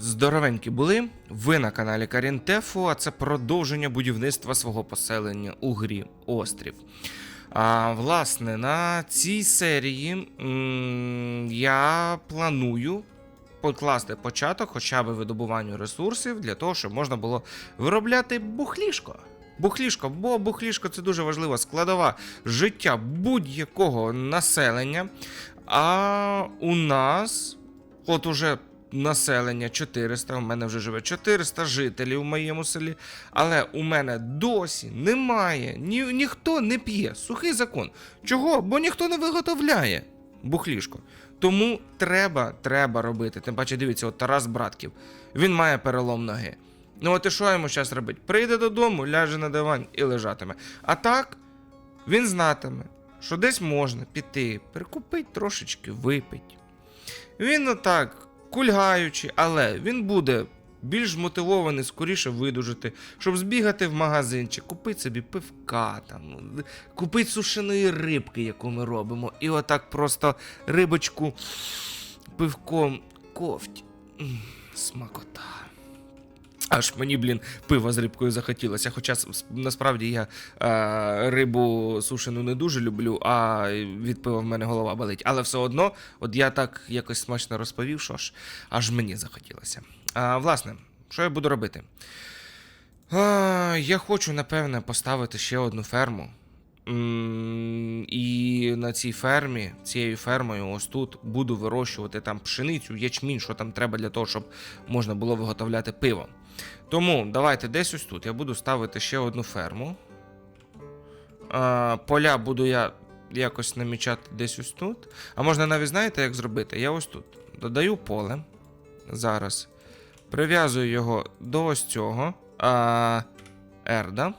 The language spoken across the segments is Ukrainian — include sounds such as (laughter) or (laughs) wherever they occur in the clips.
Здоровенькі були. Ви на каналі Карінтефу, а це продовження будівництва свого поселення у грі Острів. А, власне, на цій серії м, я планую покласти початок хоча б видобуванню ресурсів для того, щоб можна було виробляти бухлішко. Бухлішко, бо бухлішко це дуже важлива складова життя будь-якого населення. А у нас, от уже населення 400, у мене вже живе 400 жителів в моєму селі, але у мене досі немає, ні, ніхто не п'є. Сухий закон. Чого? Бо ніхто не виготовляє бухлішко. Тому треба, треба робити. Тим паче, дивіться, от Тарас Братків, він має перелом ноги. Ну от і що йому зараз робить? Прийде додому, ляже на диван і лежатиме. А так, він знатиме, що десь можна піти, прикупити трошечки, випити. Він отак, кульгаючи, але він буде більш мотивований скоріше видужити, щоб збігати в магазинчик, купити собі пивка, там, купити сушеної рибки, яку ми робимо, і отак просто рибочку пивком ковть. Смакота. Аж мені, блін, пиво з рибкою захотілося. Хоча насправді я е, рибу сушену не дуже люблю, а від пива в мене голова болить. Але все одно, от я так якось смачно розповів, що ж аж мені захотілося. А, власне, що я буду робити? А, я хочу, напевне, поставити ще одну ферму. І на цій фермі, цією фермою, ось тут буду вирощувати там пшеницю, ячмінь, що там треба для того, щоб можна було виготовляти пиво. Тому давайте десь ось тут. Я буду ставити ще одну ферму. А, поля буду я якось намічати десь ось тут. А можна навіть знаєте, як зробити? Я ось тут додаю поле. Зараз. Прив'язую його до ось цього. А, Ерда.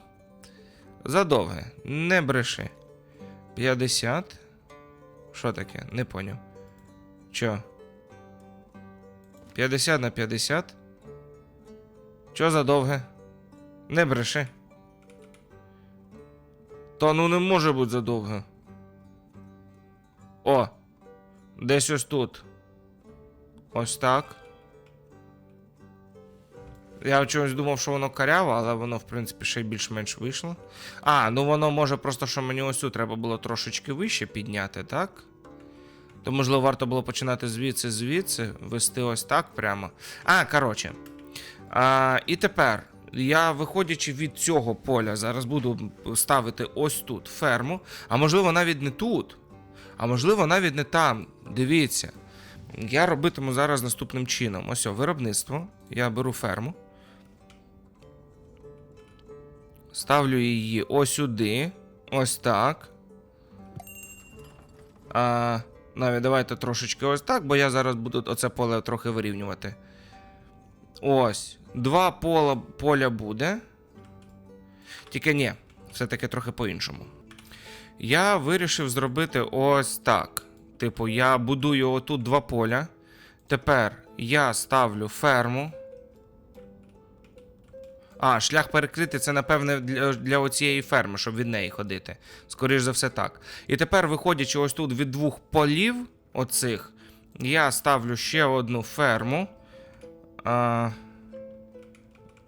Задовге. Не бреши. 50. Що таке? Не поняв. Чо? 50 на 50. Чо задовге? Не бреши. Та ну не може бути задовге. О! Десь ось тут. Ось так. Я чогось думав, що воно каряво, але воно, в принципі, ще більш-менш вийшло. А, ну воно може просто, що мені ось тут треба було трошечки вище підняти, так? То, можливо, варто було починати звідси, звідси, вести ось так прямо. А, коротше. А, і тепер я, виходячи від цього поля, зараз буду ставити ось тут ферму. А можливо, навіть не тут. А можливо, навіть не там. Дивіться. Я робитиму зараз наступним чином. Ось о, виробництво. Я беру ферму. Ставлю її ось сюди. Ось так. А, навіть давайте трошечки ось так, бо я зараз буду оце поле трохи вирівнювати. Ось. Два поля, поля буде. Тільки ні, все-таки трохи по-іншому. Я вирішив зробити ось так. Типу, я будую отут два поля. Тепер я ставлю ферму. А, шлях перекритий це, напевне, для, для оцієї ферми, щоб від неї ходити. Скоріш за все так. І тепер, виходячи ось тут від двох полів, оцих, я ставлю ще одну ферму. А,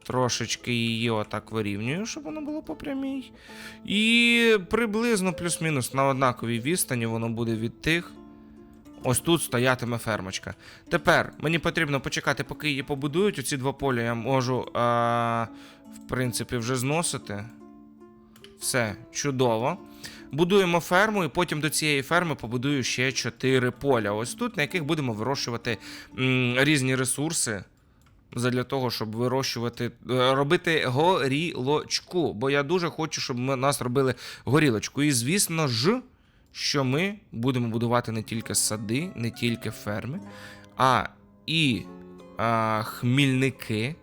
трошечки її отак вирівнюю, щоб воно було по прямій. І приблизно плюс-мінус на однаковій відстані воно буде від тих. Ось тут стоятиме фермочка. Тепер мені потрібно почекати, поки її побудують. Оці два поля я можу, а, в принципі, вже зносити. Все, чудово. Будуємо ферму, і потім до цієї ферми побудую ще 4 поля. Ось тут, на яких будемо вирощувати м, різні ресурси. Задля того, щоб вирощувати, е, робити горілочку. Бо я дуже хочу, щоб ми нас робили горілочку. І звісно ж, що ми будемо будувати не тільки сади, не тільки ферми, а і а, хмільники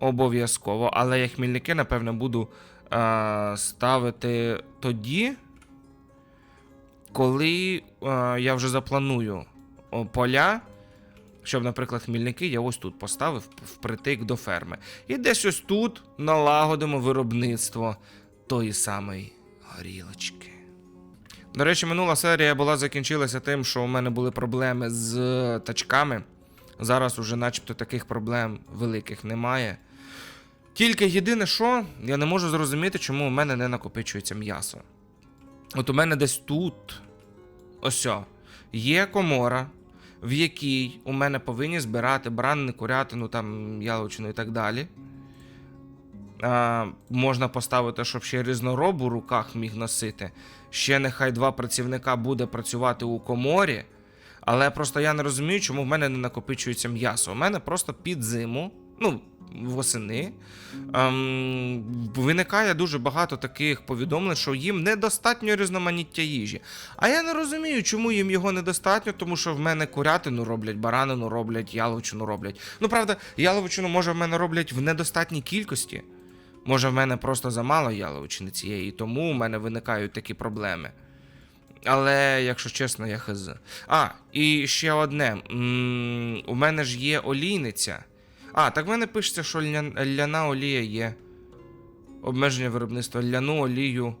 обов'язково. Але я хмільники, напевно, буду а, ставити тоді, коли а, я вже запланую поля. Щоб, наприклад, хмільники я ось тут поставив впритик до ферми. І десь ось тут налагодимо виробництво тої самої горілочки. До речі, минула серія була закінчилася тим, що у мене були проблеми з тачками, Зараз уже начебто таких проблем великих немає. Тільки єдине, що я не можу зрозуміти, чому у мене не накопичується м'ясо. От у мене десь тут, ось, є комора, в якій у мене повинні збирати бранни, курятину, там, яловичину і так далі. А, можна поставити, щоб ще різнороб у руках міг носити. Ще нехай два працівника буде працювати у коморі. Але просто я не розумію, чому в мене не накопичується м'ясо. У мене просто під зиму, ну, восени, ем, виникає дуже багато таких повідомлень, що їм недостатньо різноманіття їжі. А я не розумію, чому їм його недостатньо, тому що в мене курятину роблять, баранину роблять, яловичину роблять. Ну, правда, яловичину, може, в мене роблять в недостатній кількості. Може, в мене просто замало яловичини цієї, тому у мене виникають такі проблеми. Але, якщо чесно, я хз. А, і ще одне. М, у мене ж є олійниця. А, так в мене пишеться, що ля... ляна олія є. Обмеження виробництва. Ляну олію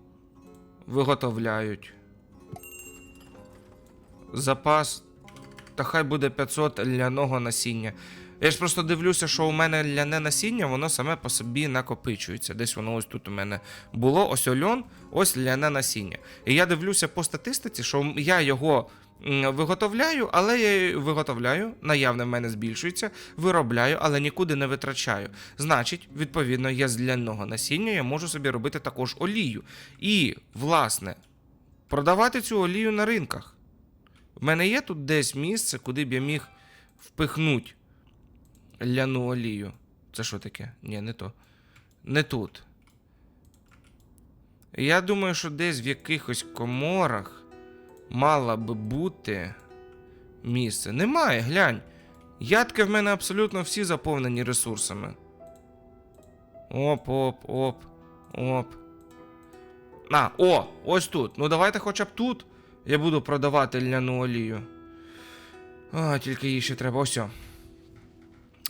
виготовляють. Запас. Та хай буде 500 ляного насіння. Я ж просто дивлюся, що у мене ляне насіння, воно саме по собі накопичується. Десь воно ось тут у мене було, ось ольон, ось ляне насіння. І я дивлюся по статистиці, що я його виготовляю, але я виготовляю, наявне в мене збільшується, виробляю, але нікуди не витрачаю. Значить, відповідно, я з ляного насіння я можу собі робити також олію. І, власне, продавати цю олію на ринках. В мене є тут десь місце, куди б я міг впихнути ляну олію. Це що таке? Ні, не то. Не тут. Я думаю, що десь в якихось коморах мало би бути місце. Немає, глянь. Ядки в мене абсолютно всі заповнені ресурсами. Оп, оп. А, о, ось тут. Ну давайте хоча б тут я буду продавати ляну олію. А, тільки їй ще треба. Ось. о.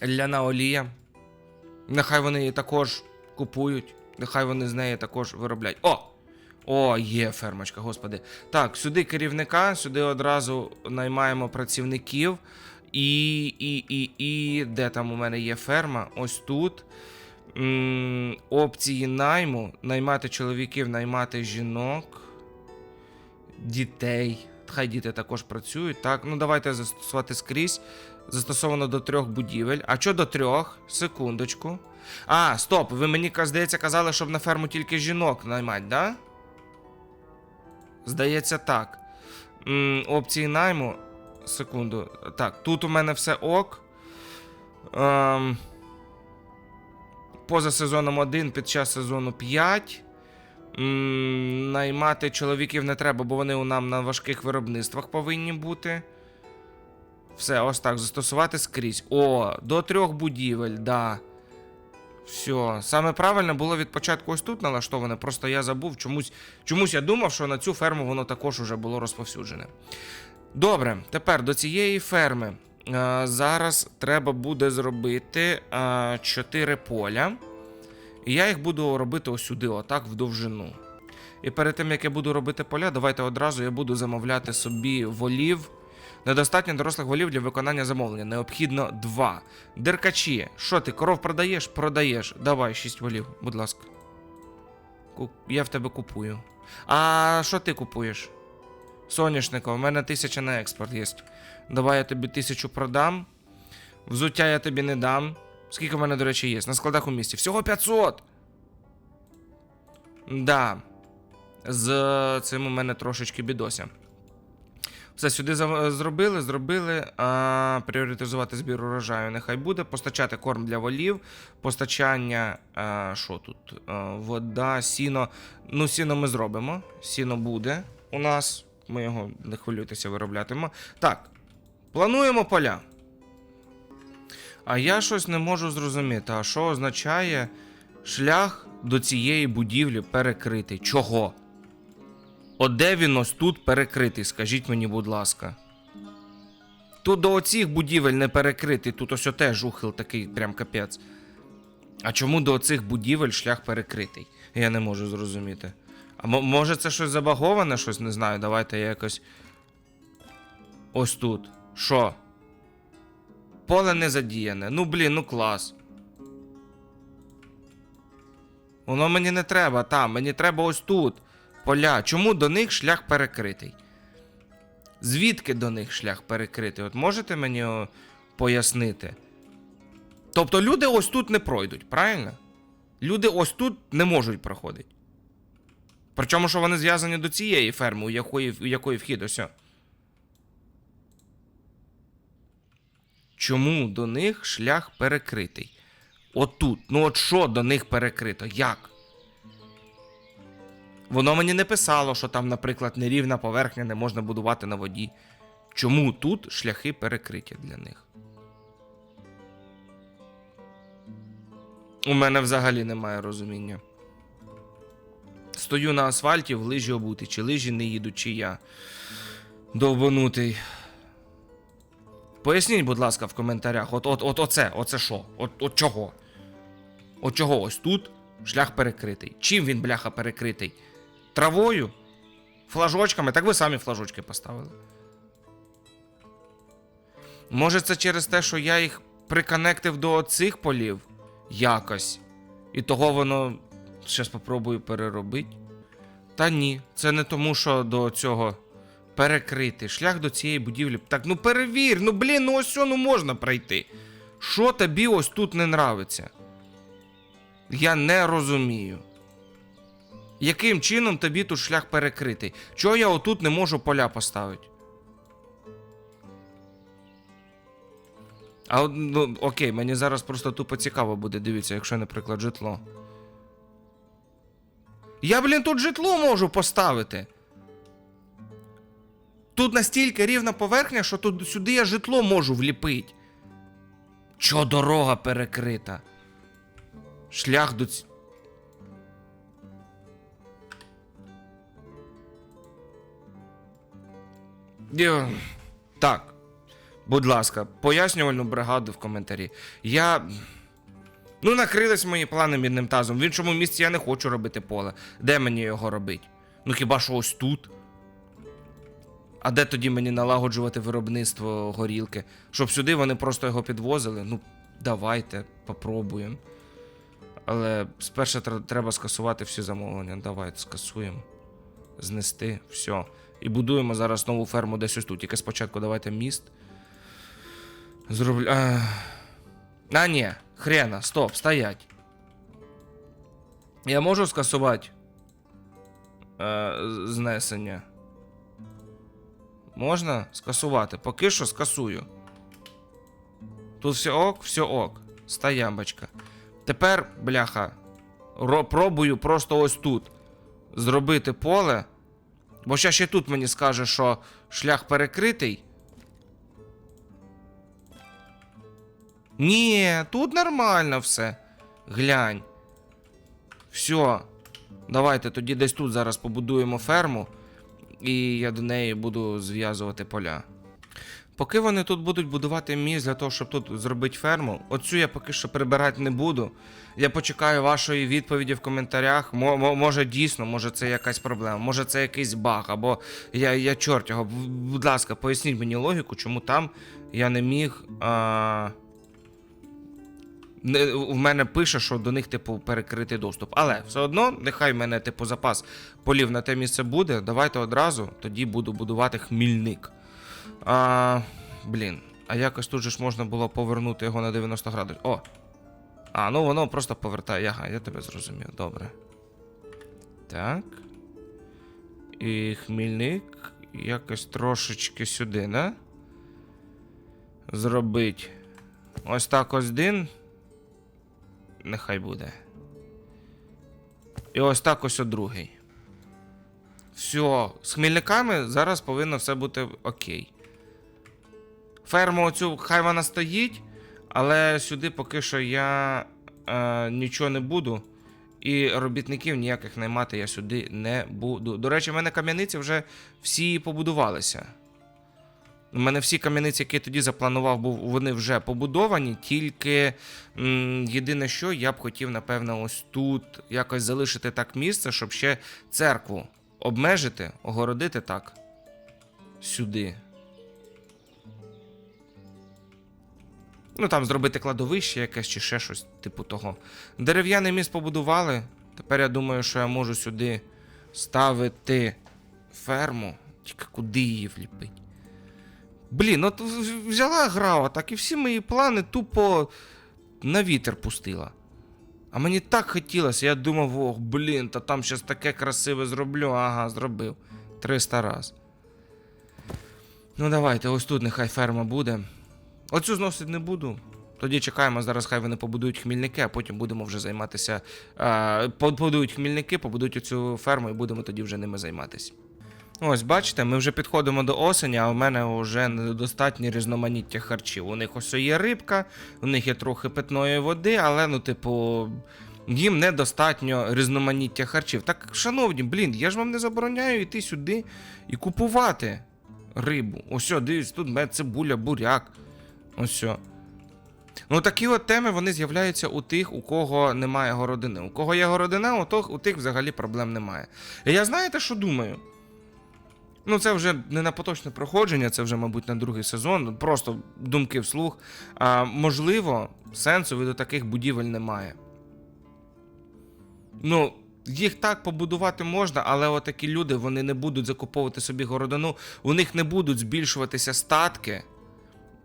Ляна олія. Нехай вони її також купують. Нехай вони з неї також виробляють. О! О, є фермочка, господи. Так, сюди керівника, сюди одразу наймаємо працівників. І, і, і, і, де там у мене є ферма? Ось тут. М, опції найму. Наймати чоловіків, наймати жінок, дітей. Хай діти також працюють. Так, ну давайте застосувати скрізь. Застосовано до трьох будівель. А що до трьох? Секундочку. А, стоп, ви мені, здається, казали, щоб на ферму тільки жінок наймати, да? Здається, так. М, опції найму. Секунду. Так, тут у мене все ок. Ем, поза сезоном 1, під час сезону 5. М, наймати чоловіків не треба, бо вони у нам на важких виробництвах повинні бути. Все, ось так, застосувати скрізь. О, до трьох будівель, да. Все. Саме правильно було від початку ось тут налаштоване, просто я забув чомусь. Чомусь я думав, що на цю ферму воно також уже було розповсюджене. Добре, тепер до цієї ферми. Е, зараз треба буде зробити е, 4 поля. І я їх буду робити ось сюди, отак, в довжину. І перед тим, як я буду робити поля, давайте одразу я буду замовляти собі волів. Недостатньо дорослих волів для виконання замовлення. Необхідно два. Деркачі, що ти, коров продаєш? Продаєш. Давай, шість волів, будь ласка. Я в тебе купую. А що ти купуєш? Соняшника, у мене тисяча на експорт є. Давай я тобі тисячу продам. Взуття я тобі не дам. Скільки в мене, до речі, є? На складах у місті. Всього 500! Да. З цим у мене трошечки бідося. Все, сюди зробили, зробили. А, пріоритизувати збір урожаю нехай буде. Постачати корм для волів, постачання. А, що тут? А, вода, сіно. Ну, сіно ми зробимо. Сіно буде у нас. Ми його, не хвилюйтеся, вироблятимемо. Так, плануємо поля. А я щось не можу зрозуміти, а що означає шлях до цієї будівлі перекритий? Чого? От де він ось тут перекритий, скажіть мені, будь ласка. Тут до оцих будівель не перекритий, тут ось теж ухил такий, прям капець. А чому до оцих будівель шлях перекритий? Я не можу зрозуміти. А мо- може це щось забаговане, щось не знаю. Давайте я якось. Ось тут. Що? поле не задіяне. Ну блін, ну клас. Воно мені не треба там, мені треба ось тут. Поля. Чому до них шлях перекритий? Звідки до них шлях перекритий? От можете мені пояснити? Тобто люди ось тут не пройдуть, правильно? Люди ось тут не можуть проходити. Причому, що вони зв'язані до цієї ферми, у якої, у якої вхід ось. Чому до них шлях перекритий? Отут. Ну от що до них перекрито? Як? Воно мені не писало, що там, наприклад, нерівна поверхня не можна будувати на воді. Чому тут шляхи перекриті для них? У мене взагалі немає розуміння. Стою на асфальті в лижі обути, чи лижі не їдуть, чи я. Довбанутий. Поясніть, будь ласка, в коментарях. От, от, от оце, оце що? От, от чого? От чого ось тут шлях перекритий. Чим він, бляха, перекритий? Травою? Флажочками? Так ви самі флажочки поставили. Може, це через те, що я їх приконектив до цих полів якось. І того воно. Щас попробую переробити. Та ні, це не тому, що до цього перекрити. Шлях до цієї будівлі. Так, ну перевір, ну блін, ну ось ну можна пройти. Що тобі ось тут не нравиться? Я не розумію. Яким чином тобі тут шлях перекритий? Чого я отут не можу поля поставити? А ну, окей, мені зараз просто тупо цікаво буде, дивіться, якщо, наприклад, житло. Я, блін, тут житло можу поставити. Тут настільки рівна поверхня, що тут сюди я житло можу вліпити. Чо дорога перекрита? Шлях до ць... Так. Будь ласка, пояснювальну бригаду в коментарі. Я. Ну, накрились мої плани мідним тазом. В іншому місці я не хочу робити поле. Де мені його робити? Ну хіба що ось тут? А де тоді мені налагоджувати виробництво горілки? Щоб сюди вони просто його підвозили? Ну, давайте, попробуємо. Але спершу треба скасувати всі замовлення. Давайте скасуємо. Знести, все. І будуємо зараз нову ферму десь ось тут. Тільки спочатку давайте міст. Зроблю. А, а ні, хрена, стоп, стоять. Я можу скасувати е, знесення. Можна скасувати. Поки що скасую. Тут все ок, все ок. Стоямбочка. Тепер, бляха, пробую просто ось тут зробити поле. Бо ще ще тут мені скаже, що шлях перекритий. Ні, тут нормально все. Глянь. Все. Давайте тоді десь тут зараз побудуємо ферму, і я до неї буду зв'язувати поля. Поки вони тут будуть будувати міст для того, щоб тут зробити ферму, оцю я поки що прибирати не буду. Я почекаю вашої відповіді в коментарях. Мо- мо- може дійсно, може це якась проблема, може це якийсь баг, або я, я чорт його. Будь ласка, поясніть мені логіку, чому там я не міг. А... В мене пише, що до них, типу, перекритий доступ. Але все одно, нехай в мене, типу, запас полів на те місце буде. Давайте одразу тоді буду будувати хмільник. А, блін, а якось тут же ж можна було повернути його на 90 градусів. О! А, ну воно просто повертає. Ага, я тебе зрозумів. Добре. Так. І хмільник якось трошечки сюди, да? Зробить. Ось так ось один. Нехай буде. І ось так ось другий. Все, з хмільниками зараз повинно все бути окей. Ферму оцю, хай вона стоїть, але сюди поки що я е, нічого не буду. І робітників ніяких наймати я сюди не буду. До речі, в мене кам'яниці вже всі побудувалися. У мене всі кам'яниці, які я тоді запланував, був, вони вже побудовані, тільки м, єдине, що я б хотів, напевно, ось тут якось залишити так місце, щоб ще церкву обмежити, огородити так. Сюди. Ну там зробити кладовище якесь чи ще щось, типу того. Дерев'яний міст побудували. Тепер я думаю, що я можу сюди ставити ферму. Тільки куди її вліпить? Блін, от взяла гра, так і всі мої плани тупо на вітер пустила. А мені так хотілося, я думав, ох, блін, та там щас таке красиве зроблю. Ага, зробив. 300 раз. Ну давайте, ось тут нехай ферма буде. Оцю зносити не буду. Тоді чекаємо, зараз хай вони побудують хмільники, а потім будемо вже займатися. А, побудують хмільники, побудують оцю ферму і будемо тоді вже ними займатися. Ось, бачите, ми вже підходимо до осені, а у мене вже недостатнє різноманіття харчів. У них ось є рибка, у них є трохи питної води, але, ну, типу, їм недостатньо різноманіття харчів. Так, шановні, блін, я ж вам не забороняю йти сюди і купувати рибу. Ось, дивись, тут мед, цибуля, буряк. Ось. о. Ну, такі от теми вони з'являються у тих, у кого немає городини. У кого є городина, у, тих, у тих взагалі проблем немає. І я знаєте, що думаю? Ну, це вже не на поточне проходження, це вже, мабуть, на другий сезон. Просто думки вслух. А, можливо, сенсу від таких будівель немає. Ну, їх так побудувати можна, але отакі люди вони не будуть закуповувати собі городину, у них не будуть збільшуватися статки.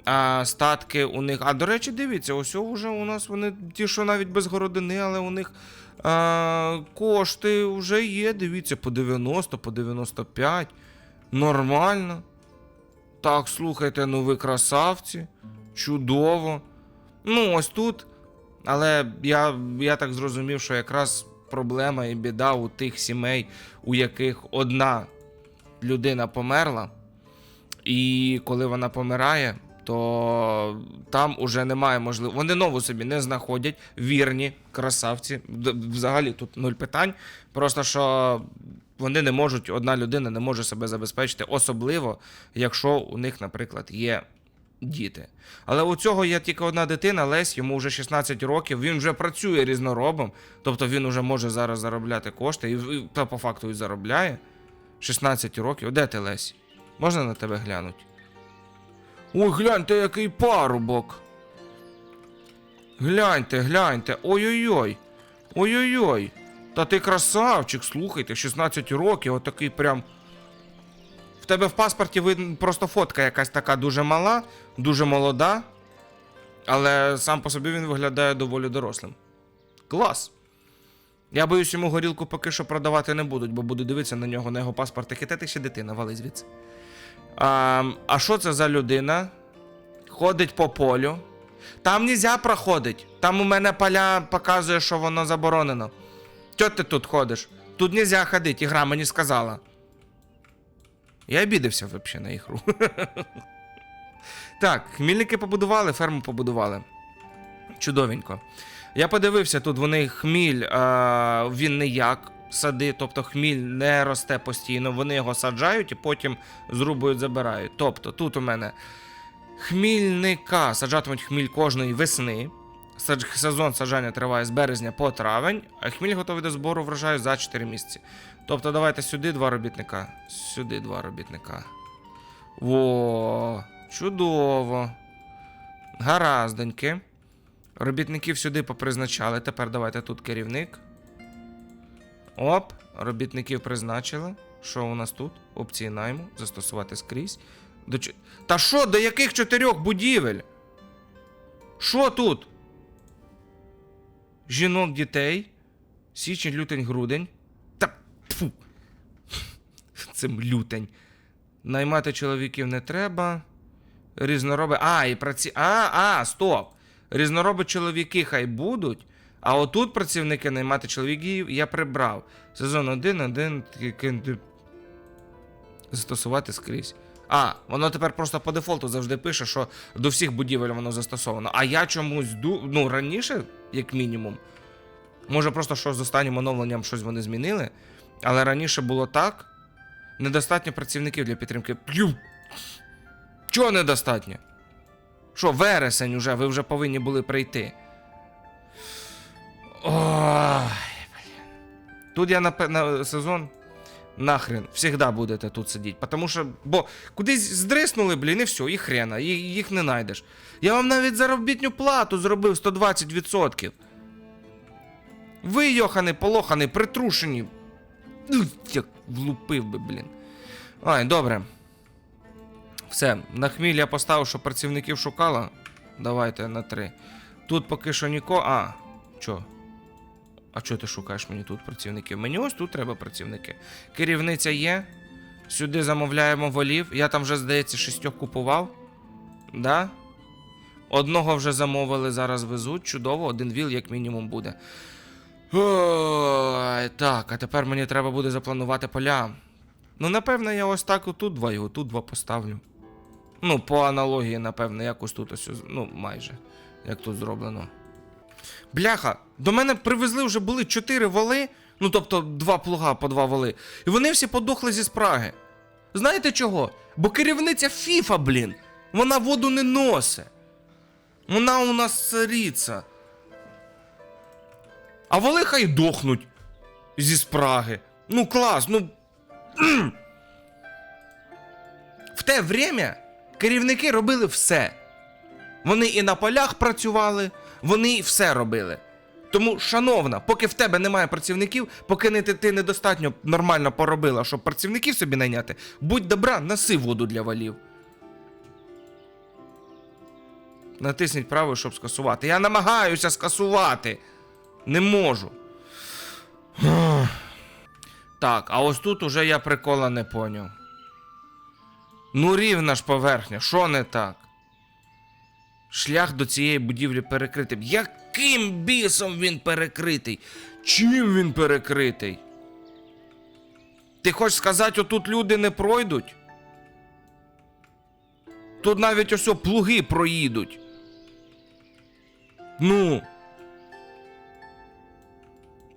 А статки у них. А до речі, дивіться, ось вже у нас вони ті, що навіть без городини, але у них а, кошти вже є. Дивіться, по 90, по 95. Нормально. Так, слухайте, ну ви красавці. Чудово. Ну, ось тут. Але я, я так зрозумів, що якраз проблема і біда у тих сімей, у яких одна людина померла. І коли вона помирає, то там уже немає можливості. Вони нову собі не знаходять. Вірні, красавці. Взагалі тут нуль питань. Просто що вони не можуть, одна людина не може себе забезпечити, особливо, якщо у них, наприклад, є діти. Але у цього є тільки одна дитина, Лесь, йому вже 16 років, він вже працює різноробом, тобто він вже може зараз заробляти кошти, і, та по факту і заробляє. 16 років. Де ти, Лесь? Можна на тебе глянути? Ой, гляньте, який парубок. Гляньте, гляньте. Ой-ой-ой. Ой-ой-ой. Та ти красавчик, слухайте, 16 років, отакий прям. В тебе в паспорті просто фотка якась така дуже мала, дуже молода. Але сам по собі він виглядає доволі дорослим. Клас. Я боюсь, йому горілку поки що продавати не будуть, бо буду дивитися на нього, на його паспорт. Таке ти ще дитина, вали звідси. А, а що це за людина? Ходить по полю. Там нельзя проходить. Там у мене поля показує, що воно заборонено. Чо ти тут ходиш? Тут нельзя ходити, ігра мені сказала. Я обідався взагалі на ігру. (laughs) так, хмільники побудували, ферму побудували. Чудовенько. Я подивився, тут вони хміль, він не як сади, тобто хміль не росте постійно, вони його саджають і потім зрубують, забирають. Тобто тут у мене хмільника саджатимуть хміль кожної весни. Сезон саджання триває з березня по травень, а хміль готовий до збору врожаю за 4 місяці. Тобто давайте сюди два робітника. Сюди два робітника. Во, чудово. Гараздоньки. Робітників сюди попризначали. Тепер давайте тут керівник. Оп, робітників призначили. Що у нас тут? Опції найму. Застосувати скрізь. До... чо- Та що, до яких чотирьох будівель? Що тут? Жінок, дітей. Січень, лютень, грудень. Та тьфу. (laughs) Цим лютень. Наймати чоловіків не треба. Різнороби. А, і праці. А, а, стоп. Різнороби чоловіки хай будуть. А отут працівники наймати чоловіків я прибрав. Сезон 1, 1, застосувати скрізь. А, воно тепер просто по дефолту завжди пише, що до всіх будівель воно застосовано. А я чомусь ду... ну, раніше, як мінімум. Може, просто що з останнім оновленням щось вони змінили. Але раніше було так. Недостатньо працівників для підтримки. П'ю! Чого недостатньо? Що, вересень уже, ви вже повинні були прийти. Ой. Тут я на, на сезон Нахрен, всегда будете тут сидіти. Потому що, бо кудись здриснули, блін, і все, і хрена, їх, їх не знайдеш. Я вам навіть заробітню плату зробив 120%. Ви, йохани, полоханий, притрушені. Як влупив би, блін. Ай, добре. Все, на хміль я поставив, що працівників шукала. Давайте на три. Тут поки що нікого. А, чо? А чого ти шукаєш мені тут працівників? Мені ось тут треба працівники. Керівниця є. Сюди замовляємо волів. Я там вже, здається, шістьох купував. Да? Одного вже замовили, зараз везуть. Чудово, один віл, як мінімум, буде. Ой, так, а тепер мені треба буде запланувати поля. Ну, напевно, я ось так отут два і отут два поставлю. Ну, по аналогії, напевно, якось тут ось, ну, майже, як тут зроблено. Бляха, до мене привезли вже були чотири воли, ну тобто два плуга по два воли. І вони всі подохли зі спраги. Знаєте чого? Бо керівниця Фіфа, блін, вона воду не носить. Вона у нас цариця. А воли хай дохнуть зі спраги. Ну клас, ну. В те время керівники робили все. Вони і на полях працювали, вони все робили. Тому, шановна, поки в тебе немає працівників, поки не, ти, недостатньо нормально поробила, щоб працівників собі найняти, будь добра, наси воду для валів. Натисніть право, щоб скасувати. Я намагаюся скасувати. Не можу. Так, а ось тут уже я прикола не поняв. Ну, рівна ж поверхня, що не так? Шлях до цієї будівлі перекритий. Яким бісом він перекритий? Чим він перекритий? Ти хочеш сказати, отут люди не пройдуть? Тут навіть ось плуги проїдуть. Ну.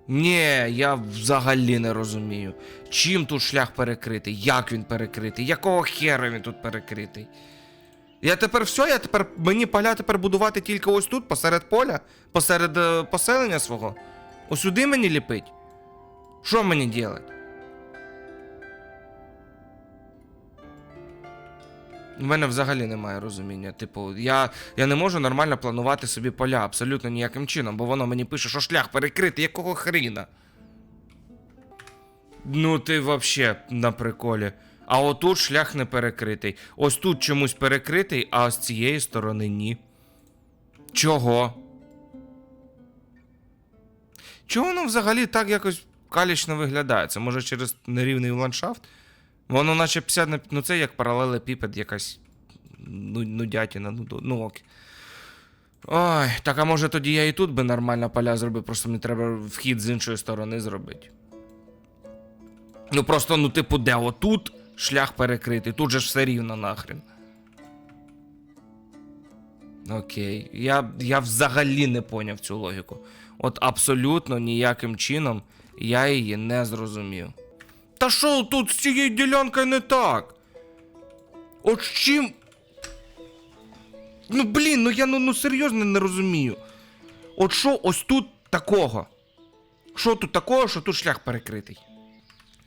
Ні, я взагалі не розумію. Чим тут шлях перекритий? Як він перекритий? Якого хера він тут перекритий? Я тепер все, я тепер мені поля тепер будувати тільки ось тут, посеред поля, посеред е, поселення свого. Ось сюди мені ліпить. Що мені делать? У мене взагалі немає розуміння. Типу, я, я не можу нормально планувати собі поля абсолютно ніяким чином, бо воно мені пише, що шлях перекритий, якого хріна? Ну ти вообще на приколі. А отут шлях не перекритий. Ось тут чомусь перекритий, а з цієї сторони ні. Чого? Чого воно взагалі так якось калічно виглядає? Це може через нерівний ландшафт? Воно наче 50 на... Ну це як паралелепіпед якась ну, нудятіна, ну, ну ок. Ой, так а може тоді я і тут би нормально поля зробив, просто мені треба вхід з іншої сторони зробити. Ну просто, ну, типу, де отут шлях перекритий, тут же ж все рівно нахрен. Окей. Я, я взагалі не поняв цю логіку. От абсолютно ніяким чином я її не зрозумів. Та що тут з цією ділянкою не так? От чим. Ну блін, ну я ну, ну серйозно не розумію. От що ось тут такого? Що тут такого, що тут шлях перекритий?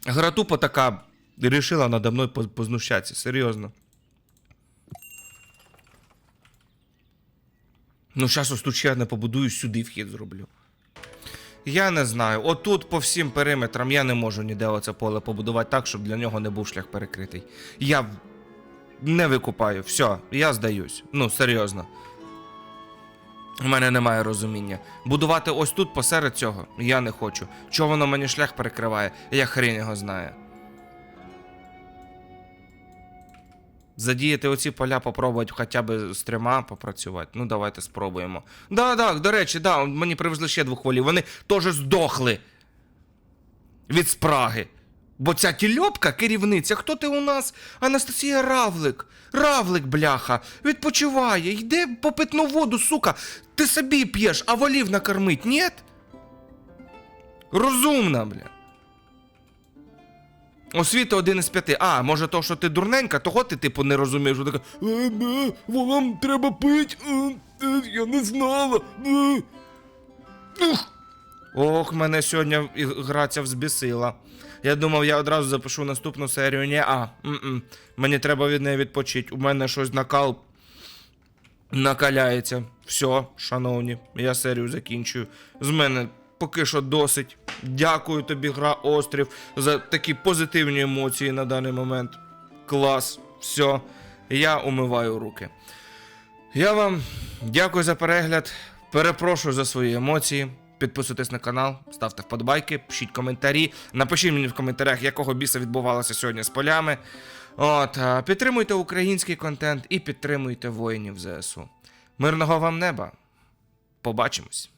Гра тупо така рішила надо мною поз- познущатися, серйозно. Ну, зараз ось тут ще не побудую, сюди вхід зроблю. Я не знаю. Отут по всім периметрам я не можу ніде оце поле побудувати так, щоб для нього не був шлях перекритий. Я не викупаю. Все, я здаюсь. Ну, серйозно. У мене немає розуміння. Будувати ось тут посеред цього я не хочу. Чого воно мені шлях перекриває? Я хрін його знає. Задіяти оці поля, попробувати хоча б з трьома попрацювати. Ну, давайте спробуємо. Да, так, до речі, да, мені привезли ще двох волів. Вони теж здохли від спраги. Бо ця тільопка, керівниця, хто ти у нас? Анастасія Равлик. Равлик, бляха, відпочиває, йде по питну воду, сука. Ти собі п'єш, а волів накормить, ні? Розумна, бля. Освіта один із п'яти. А, може то, що ти дурненька, того ти, типу, не розумієш, що така. «Е, Вам треба пить. е, е, Я не знала. е». Ох, мене сьогодні і- гра ця взбісила. Я думав, я одразу запишу наступну серію. Ні, а, м-м. мені треба від неї відпочити. У мене щось накал накаляється. Все, шановні, я серію закінчую. З мене поки що досить. Дякую тобі, гра Острів, за такі позитивні емоції на даний момент. Клас, все, я умиваю руки. Я вам дякую за перегляд. Перепрошую за свої емоції. Підписуйтесь на канал, ставте вподобайки, пишіть коментарі. Напишіть мені в коментарях, якого біса відбувалося сьогодні з полями. От, підтримуйте український контент і підтримуйте воїнів ЗСУ. Мирного вам неба. Побачимось.